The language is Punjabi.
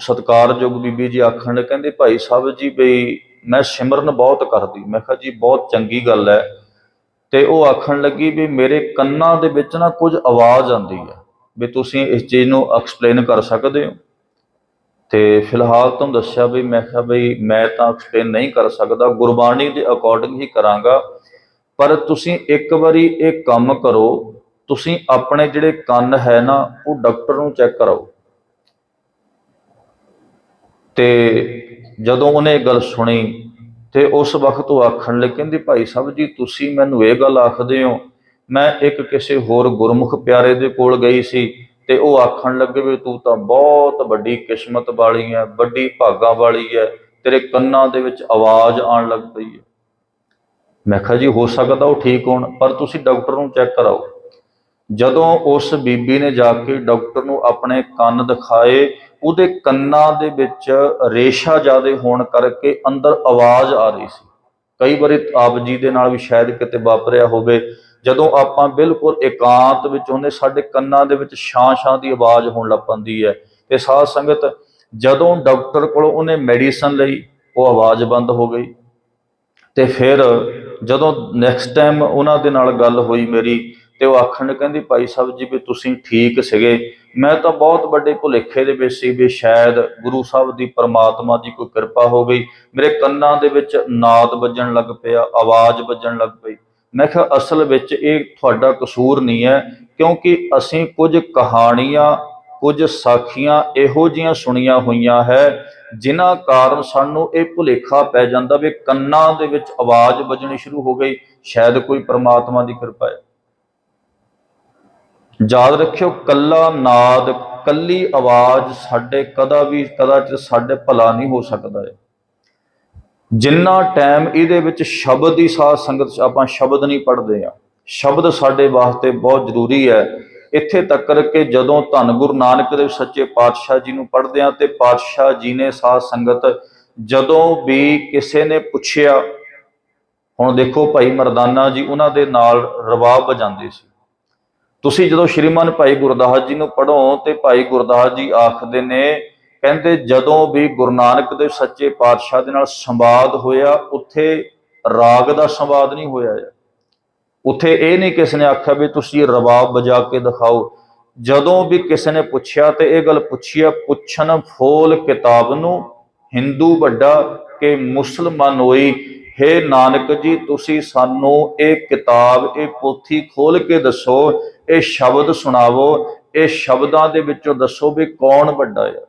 ਸਤਿਕਾਰਯੋਗ ਬੀਬੀ ਜੀ ਆਖਣ ਕਹਿੰਦੇ, ਭਾਈ ਸਾਹਿਬ ਜੀ ਬਈ, ਮੈਂ ਸਿਮਰਨ ਬਹੁਤ ਕਰਦੀ। ਮੈਂ ਕਿਹਾ, ਜੀ, ਬਹੁਤ ਚੰਗੀ ਗੱਲ ਹੈ। ਤੇ ਉਹ ਆਖਣ ਲੱਗੀ ਵੀ ਮੇਰੇ ਕੰਨਾਂ ਦੇ ਵਿੱਚ ਨਾ ਕੁਝ ਆਵਾਜ਼ ਆਉਂਦੀ ਹੈ ਵੀ ਤੁਸੀਂ ਇਸ ਚੀਜ਼ ਨੂੰ ਐਕਸਪਲੇਨ ਕਰ ਸਕਦੇ ਹੋ। ਤੇ ਫਿਲਹਾਲ ਤੁਹਾਨੂੰ ਦੱਸਿਆ ਵੀ ਮੈਂ ਕਿਹਾ, ਬਈ, ਮੈਂ ਤਾਂ ਐਕਸਪਲੇਨ ਨਹੀਂ ਕਰ ਸਕਦਾ। ਗੁਰਬਾਣੀ ਦੇ ਅਕੋਰਡਿੰਗ ਹੀ ਕਰਾਂਗਾ। ਪਰ ਤੁਸੀਂ ਇੱਕ ਵਾਰੀ ਇਹ ਕੰਮ ਕਰੋ। ਤੁਸੀਂ ਆਪਣੇ ਜਿਹੜੇ ਕੰਨ ਹੈ ਨਾ, ਉਹ ਡਾਕਟਰ ਨੂੰ ਚੈੱਕ ਕਰਾਓ। ਤੇ ਜਦੋਂ ਉਹਨੇ ਇਹ ਗੱਲ ਸੁਣੀ ਤੇ ਉਸ ਵਕਤ ਉਹ ਆਖਣ ਲੱਗੇ, ਕਹਿੰਦੇ, ਭਾਈ ਸਾਹਿਬ ਜੀ, ਤੁਸੀਂ ਮੈਨੂੰ ਇਹ ਗੱਲ ਆਖਦੇ ਹੋ, ਮੈਂ ਇੱਕ ਕਿਸੇ ਹੋਰ ਗੁਰਮੁਖ ਪਿਆਰੇ ਦੇ ਕੋਲ ਗਈ ਸੀ ਤੇ ਉਹ ਆਖਣ ਲੱਗੇ ਵੀ ਤੂੰ ਤਾਂ ਬਹੁਤ ਵੱਡੀ ਕਿਸਮਤ ਵਾਲੀ ਹੈ ਵੱਡੀ ਭਾਗਾਂ ਵਾਲੀ ਹੈ ਤੇਰੇ ਕੰਨਾਂ ਦੇ ਵਿੱਚ ਆਵਾਜ਼ ਆਉਣ ਲੱਗ ਪਈ ਹੈ ਮੈਂ ਕਿਹਾ ਜੀ, ਹੋ ਸਕਦਾ ਉਹ ਠੀਕ ਹੋਣ, ਪਰ ਤੁਸੀਂ ਡਾਕਟਰ ਨੂੰ ਚੈੱਕ ਕਰਾਓ। ਜਦੋਂ ਉਸ ਬੀਬੀ ਨੇ ਜਾ ਕੇ ਡਾਕਟਰ ਨੂੰ ਆਪਣੇ ਕੰਨ ਦਿਖਾਏ ਉਹਦੇ ਕੰਨਾਂ ਦੇ ਵਿੱਚ ਰੇਸ਼ਾ ਜ਼ਿਆਦੇ ਹੋਣ ਕਰਕੇ ਅੰਦਰ ਆਵਾਜ਼ ਆ ਰਹੀ ਸੀ। ਕਈ ਵਾਰੀ ਆਪ ਜੀ ਦੇ ਨਾਲ ਵੀ ਸ਼ਾਇਦ ਕਿਤੇ ਵਾਪਰਿਆ ਹੋਵੇ। ਜਦੋਂ ਆਪਾਂ ਬਿਲਕੁਲ ਇਕਾਂਤ ਵਿੱਚ ਹੁੰਦੇ, ਸਾਡੇ ਕੰਨਾਂ ਦੇ ਵਿੱਚ ਛਾਂ-ਛਾਂ ਦੀ ਆਵਾਜ਼ ਹੋਣ ਲੱਗ ਪੈਂਦੀ ਹੈ। ਤੇ ਸਾਧ ਸੰਗਤ, ਜਦੋਂ ਡਾਕਟਰ ਕੋਲੋਂ ਉਹਨੇ ਮੈਡੀਸਨ ਲਈ, ਉਹ ਆਵਾਜ਼ ਬੰਦ ਹੋ ਗਈ। ਤੇ ਫਿਰ ਜਦੋਂ ਨੈਕਸਟ ਟਾਈਮ ਉਹਨਾਂ ਦੇ ਨਾਲ ਗੱਲ ਹੋਈ ਮੇਰੀ ਤੇ ਉਹ ਆਖਣ ਕਹਿੰਦੀ, ਭਾਈ ਸਾਹਿਬ ਜੀ, ਵੀ ਤੁਸੀਂ ਠੀਕ ਸੀਗੇ। ਮੈਂ ਤਾਂ ਬਹੁਤ ਵੱਡੇ ਭੁਲੇਖੇ ਦੇ ਵਿੱਚ ਸੀ ਵੀ ਸ਼ਾਇਦ ਗੁਰੂ ਸਾਹਿਬ ਦੀ ਪਰਮਾਤਮਾ ਦੀ ਕੋਈ ਕਿਰਪਾ ਹੋ ਗਈ। ਮੇਰੇ ਕੰਨਾਂ ਦੇ ਵਿੱਚ ਨਾਦ ਵੱਜਣ ਲੱਗ ਪਿਆ, ਆਵਾਜ਼ ਵੱਜਣ ਲੱਗ ਪਈ। ਮੈਂ ਕਿਹਾ, ਅਸਲ ਵਿੱਚ ਇਹ ਤੁਹਾਡਾ ਕਸੂਰ ਨਹੀਂ ਹੈ, ਕਿਉਂਕਿ ਅਸੀਂ ਕੁਝ ਕਹਾਣੀਆਂ, ਕੁਝ ਸਾਖੀਆਂ ਇਹੋ ਜੀਆਂ ਸੁਣੀਆਂ ਹੋਈਆਂ ਹੈ, ਜਿਨ੍ਹਾਂ ਕਾਰਨ ਸਾਨੂੰ ਇਹ ਭੁਲੇਖਾ ਪੈ ਜਾਂਦਾ ਵੀ ਕੰਨਾਂ ਦੇ ਵਿੱਚ ਆਵਾਜ਼ ਵੱਜਣੀ ਸ਼ੁਰੂ ਹੋ ਗਈ। ਸ਼ਾਇਦ ਕੋਈ ਪਰਮਾਤਮਾ ਦੀ ਕਿਰਪਾ ਹੈ। ਯਾਦ ਰੱਖਿਓ, ਕੱਲਾ ਨਾਦ, ਕੱਲੀ ਆਵਾਜ਼ ਸਾਡੇ ਕਦਾ ਵੀ, ਕਦਾ 'ਚ ਸਾਡੇ ਭਲਾ ਨਹੀਂ ਹੋ ਸਕਦਾ ਹੈ ਜਿੰਨਾ ਟਾਈਮ ਇਹਦੇ ਵਿੱਚ ਸ਼ਬਦ ਦੀ ਸਾਧ ਸੰਗਤ 'ਚ ਆਪਾਂ ਸ਼ਬਦ ਨਹੀਂ ਪੜ੍ਹਦੇ ਆ, ਸ਼ਬਦ ਸਾਡੇ ਵਾਸਤੇ ਬਹੁਤ ਜ਼ਰੂਰੀ ਹੈ। ਇੱਥੇ ਤੱਕ ਕਿ ਜਦੋਂ ਧੰਨ ਗੁਰੂ ਨਾਨਕ ਦੇਵ ਸੱਚੇ ਪਾਤਸ਼ਾਹ ਜੀ ਨੂੰ ਪੜ੍ਹਦੇ ਆ ਤੇ ਪਾਤਸ਼ਾਹ ਜੀ ਨੇ ਸਾਧ ਸੰਗਤ ਜਦੋਂ ਵੀ ਕਿਸੇ ਨੇ ਪੁੱਛਿਆ, ਹੁਣ ਦੇਖੋ ਭਾਈ ਮਰਦਾਨਾ ਜੀ ਉਹਨਾਂ ਦੇ ਨਾਲ ਰਵਾਬ ਵਜਾਉਂਦੇ ਸੀ। ਤੁਸੀਂ ਜਦੋਂ ਸ਼੍ਰੀਮਾਨ ਭਾਈ ਗੁਰਦਾਸ ਜੀ ਨੂੰ ਪੜ੍ਹੋ ਤੇ ਭਾਈ ਗੁਰਦਾਸ ਜੀ ਆਖਦੇ ਨੇ, ਕਹਿੰਦੇ ਜਦੋਂ ਵੀ ਗੁਰੂ ਨਾਨਕ ਦੇ ਸੱਚੇ ਪਾਤਸ਼ਾਹ ਦੇ ਨਾਲ ਸੰਵਾਦ ਹੋਇਆ, ਉੱਥੇ ਰਾਗ ਦਾ ਸੰਵਾਦ ਨਹੀਂ ਹੋਇਆ ਉੱਥੇ ਇਹ ਨਹੀਂ ਕਿਸ ਨੇ ਆਖਿਆ ਵੀ ਤੁਸੀਂ ਰਬਾਬ ਵਜਾ ਕੇ ਦਿਖਾਓ। ਜਦੋਂ ਵੀ ਕਿਸੇ ਨੇ ਪੁੱਛਿਆ ਤੇ ਇਹ ਗੱਲ ਪੁੱਛੀ ਆ, ਪੁੱਛਣ ਫੋਲ ਕਿਤਾਬ ਨੂੰ, ਹਿੰਦੂ ਵੱਡਾ ਕਿ ਮੁਸਲਮਾਨ ਹੋਈ ਹੈ ਨਾਨਕ ਜੀ, ਤੁਸੀਂ ਸਾਨੂੰ ਇਹ ਕਿਤਾਬ, ਇਹ ਪੋਥੀ ਖੋਲ ਕੇ ਦੱਸੋ, ਇਹ ਸ਼ਬਦ ਸੁਣਾਵੋ, ਇਹ ਸ਼ਬਦਾਂ ਦੇ ਵਿੱਚੋਂ ਦੱਸੋ ਵੀ ਕੌਣ ਵੱਡਾ ਹੈ